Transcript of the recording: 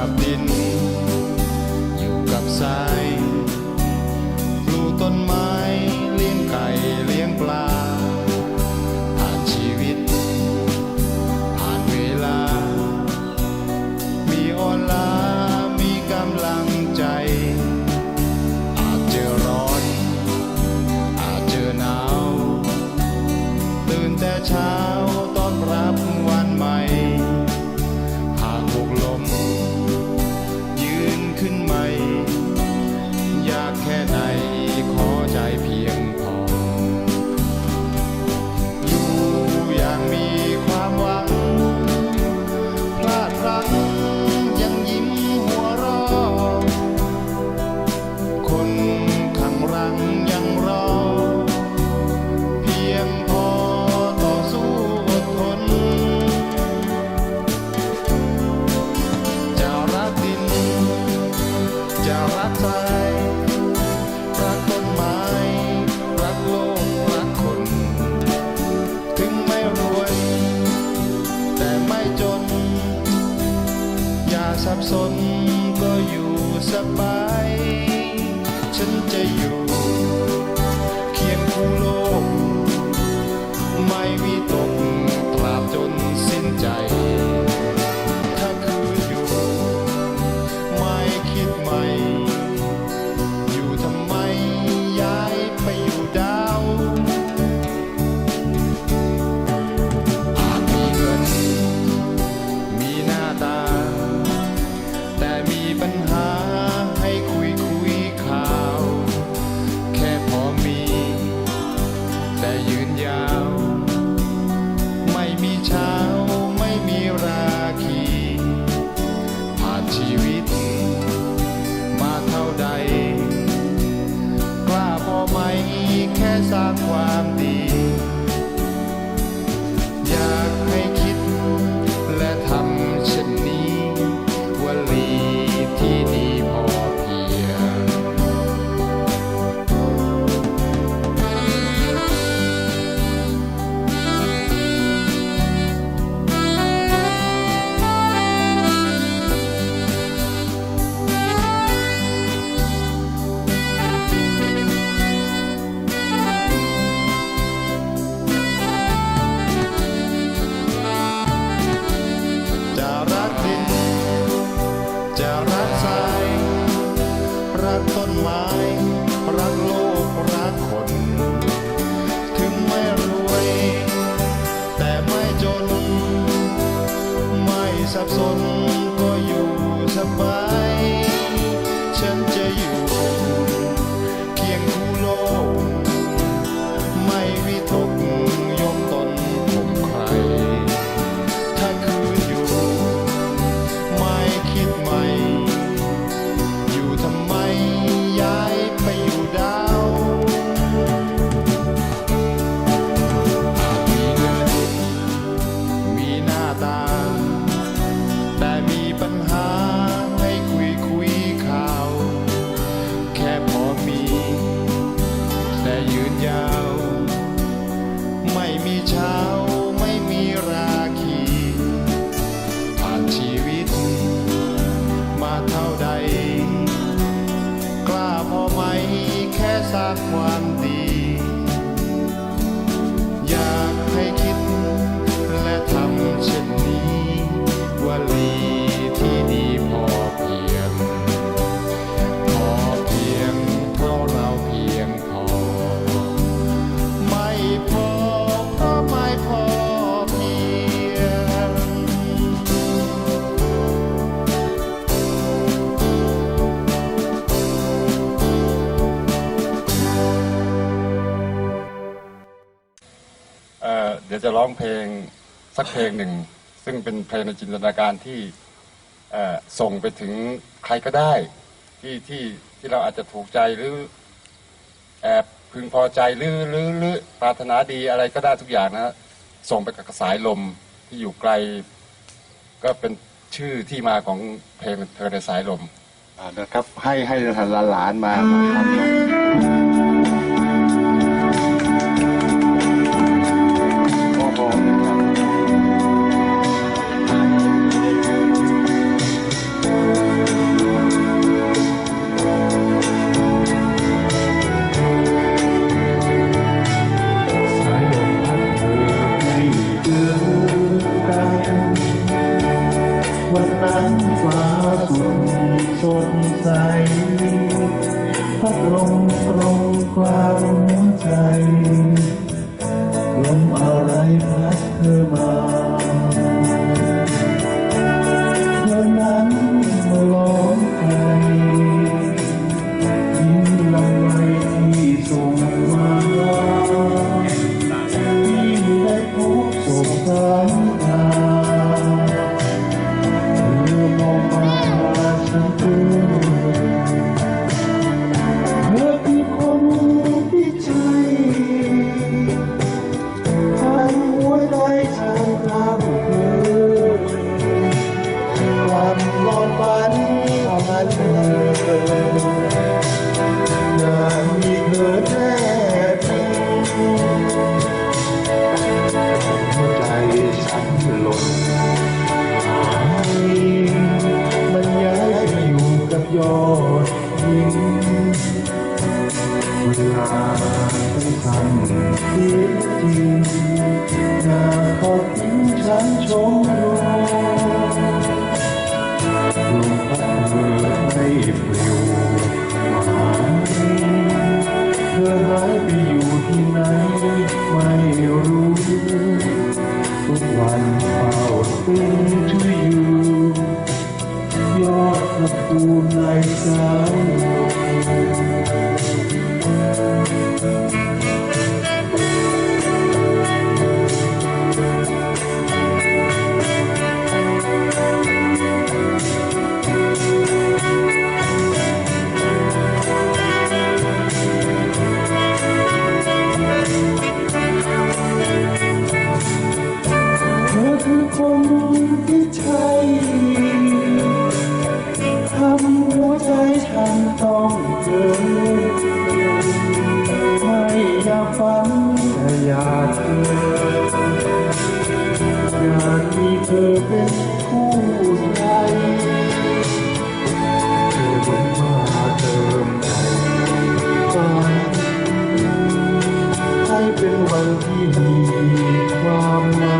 กับดิน จะรักใครรักต้นไม้ ความดี เดี๋ยวจะร้องเพลงสักเพลงหนึ่ง ซึ่งเป็นเพลงในจินตนาการที่ส่งไปถึงใครก็ได้ ที่ที่ที่เราอาจจะถูกใจหรือแอบพึงพอใจหรือหรือหรือปรารถนาดีอะไรก็ได้ทุกอย่างนะส่งไปกับสายลมที่อยู่ไกล ก็เป็นชื่อที่มาของเพลงเธอในสายลมนะครับ ให้ให้หลานมามาทำ วันนั้นฟ้าสุดสดใสพัดลมตรงกลางหัวใจลมอะไรพัดเธอมา ที่ คนที่ใช่ทำหัวใจฉันต้องเกิดไม่อยาฝันแต่อยากเจองานมีเธอเป็นคู่ใจเธอเหมือนมาเติมใจให้เป็นวันที่มีความหมาย